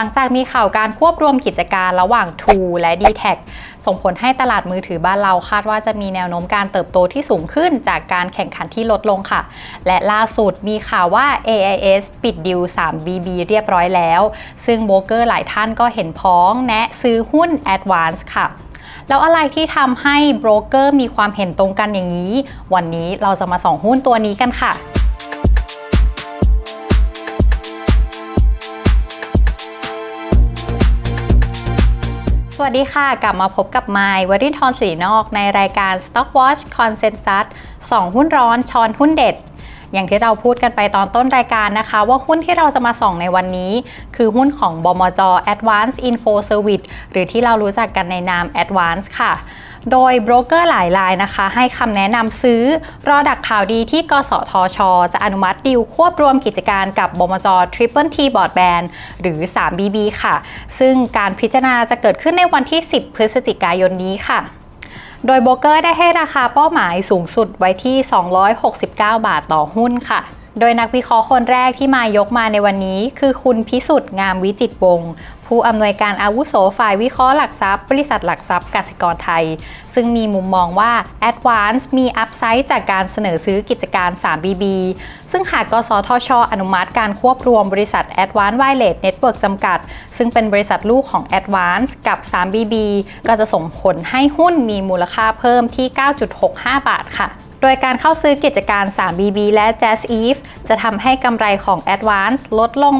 หลังจากมีข่าวการควบรวมกิจการระหว่าง True และ d t แทส่งผลให้ตลาดมือถือบ้านเราคาดว่าจะมีแนวโน้มการเติบโตที่สูงขึ้นจากการแข่งขันที่ลดลงค่ะ และล่าสุดมีข่าวว่า AIS ปิดดิว 3BB เรียบร้อยแล้ว ซึ่งโบรกเกอร์หลายท่านก็เห็นพ้องแนะซื้อหุ้น Advance ค่ะแล้วอะไรที่ทำให้โบรกเกอร์มีความเห็นตรงกันอย่างนี้ วันนี้เราจะมาส่องหุ้นตัวนี้กันค่ะ สวัสดีค่ะ กลับมาพบกับไมค์วรินทร์ศรีนอกในรายการ Stock Watch Consensus 2 หุ้นร้อนชอนหุ้นเด็ด อย่างที่เราพูดกันไปตอนต้นรายการนะคะ ว่าหุ้นที่เราจะมาส่องในวันนี้ คือหุ้นของบมจ Advance Info Service หรือที่เรารู้จักกันในนาม Advance ค่ะ โดยโบรกเกอร์หลายรายนะคะ ให้คำแนะนำซื้อรอดักข่าวดีที่กสทช จะอนุมัติดิวควบรวมกิจการกับบมจ Triple T Broadband หรือ 3BB ค่ะ ซึ่งการพิจารณาจะเกิดขึ้นในวันที่ 10 พฤศจิกายนนี้ค่ะโดยโบรกเกอร์ได้ให้ราคาเป้าหมายสูงสุดไว้ที่ 269 บาทต่อหุ้นค่ะ โดยนักวิเคราะห์คนแรกที่มายกมาในวันนี้ คือคุณพิสุทธิ์งามวิจิตวงศ์ผู้อำนวยการอาวุโสฝ่ายวิเคราะห์หลักทรัพย์ บริษัทหลักทรัพย์กสิกรไทย ซึ่งมีมุมมองว่า Advance มีอัพไซด์จากการเสนอซื้อกิจการ 3BB ซึ่งหากกสทช อนุมัติการควบรวมบริษัท Advance Wireless Network จำกัด ซึ่งเป็นบริษัทลูกของ Advance กับ 3BB ก็จะส่งผลให้หุ้นมีมูลค่าเพิ่มที่ 9.65 บาทค่ะ โดยการเข้าซื้อกิจการ 3BB และ Jazz Eve จะทำให้กำไรของ Advance ลดลง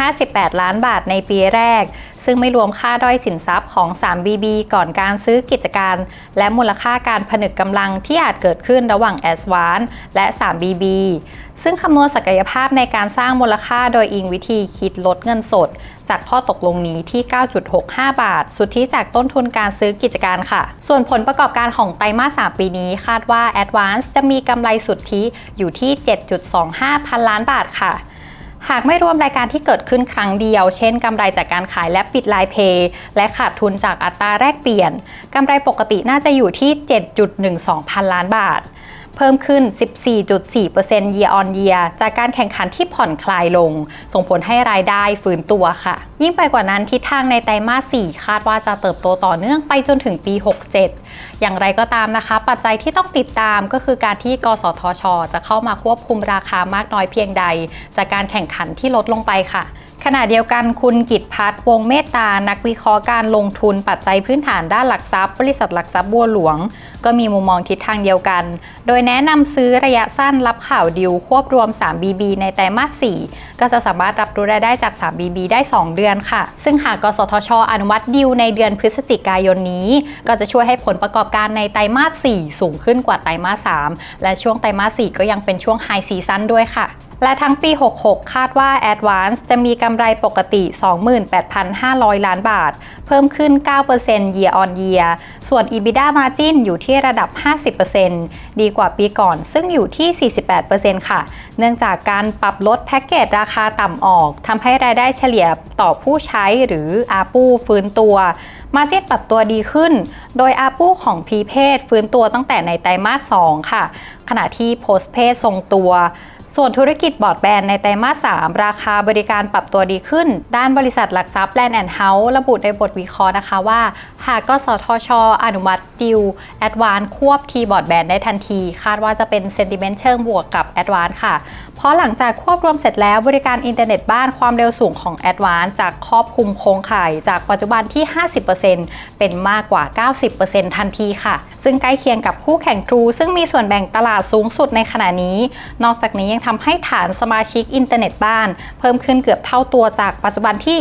858 ล้านบาทในปีแรก ซึ่งไม่รวมค่าด้อยสินทรัพย์ของ 3BB ก่อนการซื้อกิจการ และมูลค่าการผนึกกำลังที่อาจเกิดขึ้นระหว่าง Advance และ 3BB ซึ่งคำนวณศักยภาพในการสร้างมูลค่าโดยอิงวิธีคิดลดเงินสด จากข้อตกลงนี้ที่ 9.65 บาท สุทธิจากต้นทุนการซื้อกิจการค่ะ ส่วนผลประกอบการของไตรมาส 3 ปีนี้คาดว่า Advance จะมีกำไรสุทธิอยู่ที่ 7.25 พันล้านบาทค่ะ หากไม่รวมรายการที่เกิดขึ้นครั้งเดียว เช่นกำไรจากการขายและปิดลายเพย์และขาดทุนจากอัตราแลกเปลี่ยนกำไรปกติน่าจะอยู่ที่ 7.12 พันล้านบาท เพิ่มขึ้น 14.4% year on year จากการแข่งขันที่ผ่อนคลายลง ส่งผลให้รายได้ฟื้นตัวค่ะ ยิ่งไปกว่านั้นทิศทางในไตรมาส 4 คาดว่าจะเติบโตต่อเนื่องไปจนถึงปี 67 อย่างไรก็ตามนะคะ ปัจจัยที่ต้องติดตามก็คือการที่กสทช จะเข้ามาควบคุมราคามากน้อยเพียงใด จากการแข่งขันที่ลดลงไปค่ะ ขณะเดียวกันคุณกิตพัฒน์วงเมตตา นักวิเคราะห์การลงทุนปัจจัยพื้นฐานด้านหลักทรัพย์ บริษัทหลักทรัพย์บัวหลวง ก็มีมุมมองทิศทางเดียวกัน โดยแนะนำซื้อระยะสั้นรับข่าวดิวควบรวม 3BB ในไตรมาส 4 ก็จะสามารถรับรู้รายได้จาก 3BB ได้ 2 เดือนค่ะ ซึ่งหากกสทช อนุมัติดิวในเดือนพฤศจิกายนนี้ ก็จะช่วยให้ผลประกอบการในไตรมาส 4 สูงขึ้นกว่าไตรมาส 3 และช่วงไตรมาส 4 ก็ยังเป็นช่วงไฮซีซั o นด้วยค่ะ และทั้งปี 66 คาดว่า Advance จะมีกำไรปกติ 28,500 ล้านบาท เพิ่มขึ้น 9% year on year ส่วน EBITDA margin อยู่ที่ระดับ 50%ดีกว่าปีก่อนซึ่งอยู่ที่ 48%ค่ะ เนื่องจากการปรับลดแพ็กเกจราคาต่ำออกทำให้รายได้เฉลี่ยต่อผู้ใช้หรือ ARPU ฟื้นตัวมาจินปรับตัวดีขึ้น โดย ARPU ของ p ีเพศฟื้นตัวตั้งแต่ในไตรมาส 2 ค่ะ ขณะที่ Post เพศทรงตัว ส่วนธุรกิจบอร์ดแบนในไตรมาส 3 ราคาบริการปรับตัวดีขึ้น ด้านบริษัทหลักทรัพย์แลนด์แอนด์เฮาส์ระบุในบทวิเคราะห์นะคะว่า หากกสทช อนุมัติดิวแอดวานควบทีบอร์ดแบนได้ทันที คาดว่าจะเป็นเซนติเมนต์เชิงบวกกับแอดวานค่ะ เพราะหลังจากควบรวมเสร็จแล้วบริการอินเทอร์เน็ตบ้านความเร็วสูงของ a d v a n c e จากครอบคลุมโครงข่าย จากปัจจุบันที่ 50%เป็นมากกว่า 90%ทันทีค่ะ ซึ่งใกล้เคียงกับคู่แข่ง True ซึ่งมีส่วนแบ่งตลาดสูงสุดในขณะนี้ นอกจากนี้ยังทำให้ฐานสมาชิกอินเทอร์เน็ตบ้าน เพิ่มขึ้นเกือบเท่าตัวจากปัจจุบันที่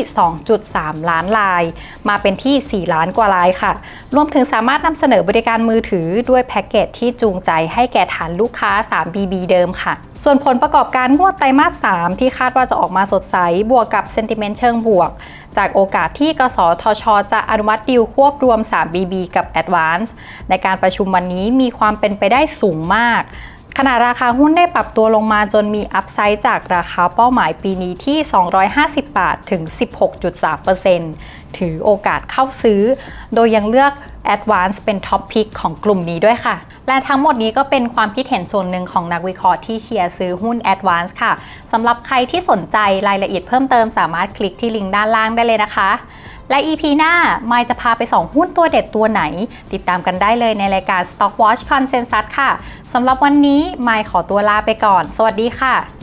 2.3 ล้านราย มาเป็นที่ 4 ล้านกว่ารายค่ะ รวมถึงสามารถนำเสนอบริการมือถือด้วยแพ็กเกจที่จูงใจให้แก่ฐานลูกค้า 3BB เดิมค่ะ ส่วนผลประกอบการงวดไตรมาส 3 ที่คาดว่าจะออกมาสดใส บวกกับเซนติเมนต์เชิงบวก จากโอกาสที่กสทช จะอนุมัติดิวควบรวม 3BB กับ Advance ในการประชุมวันนี้มีความเป็นไปได้สูงมาก ขณะราคาหุ้นได้ปรับตัวลงมาจนมีอัพไซด์จากราคาเป้าหมายปีนี้ที่ 250 บาท ถึง 16.3%ถือโอกาสเข้าซื้อ โดยยังเลือก Advance เป็นท็อปพิกของกลุ่มนี้ด้วยค่ะ และทั้งหมดนี้ก็เป็นความคิดเห็นส่วนหนึ่งของนักวิเคราะห์ที่เชียร์ซื้อหุ้น Advance ค่ะสำหรับใครที่สนใจรายละเอียดเพิ่มเติมสามารถคลิกที่ลิงก์ด้านล่างได้เลยนะคะ และ EP หน้ามายจะพาไปส่องหุ้นตัวเด็ดตัวไหน ติดตามกันได้เลยในรายการ Stock Watch Consensus ค่ะสำหรับวันนี้มายขอตัวลาไปก่อน สวัสดีค่ะ